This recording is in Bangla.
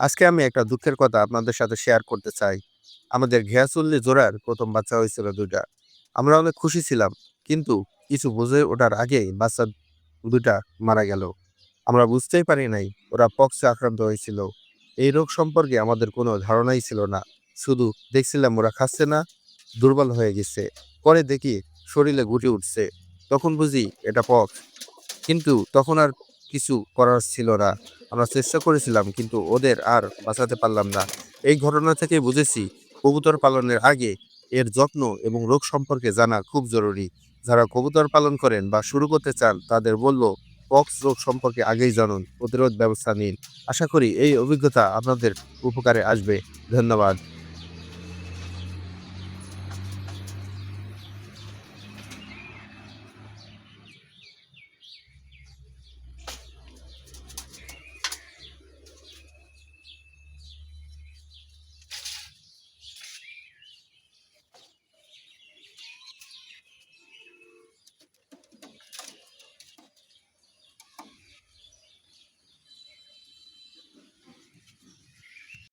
আজকে আমি একটা দুঃখের কথা আপনাদের সাথে শেয়ার করতে চাই। আমাদের ঘিয়াসুল্লি জোড়ার প্রথম বাচ্চা হয়েছিল দুটা আমরা অনেক খুশি ছিলাম। কিন্তু কিছু বুঝে ওঠার আগেই বাচ্চা দুটা মারা গেল। আমরা বুঝতেই পারি নাই ওরা পক্সে আক্রান্ত হয়েছিল। এই রোগ সম্পর্কে আমাদের কোনো ধারণাই ছিল না। শুধু দেখছিলাম ওরা খাচ্ছে না, দুর্বল হয়ে গেছে। পরে দেখি শরীরে গুটি উঠছে। তখন বুঝি এটা পক্স। কিন্তু তখন আর কিছু করার ছিল না। আমরা চেষ্টা করেছিলাম কিন্তু ওদের আর বাঁচাতে পারলাম না। এই ঘটনা থেকে বুঝেছি কবুতর পালনের আগে এর যত্ন এবং রোগ সম্পর্কে জানা খুব জরুরি। যারা কবুতর পালন করেন বা শুরু করতে চান তাদের বলব পক্স রোগ সম্পর্কে আগেই জানুন, প্রতিরোধ ব্যবস্থা নিন। আশা করি এই অভিজ্ঞতা আপনাদের উপকারে আসবে। ধন্যবাদ।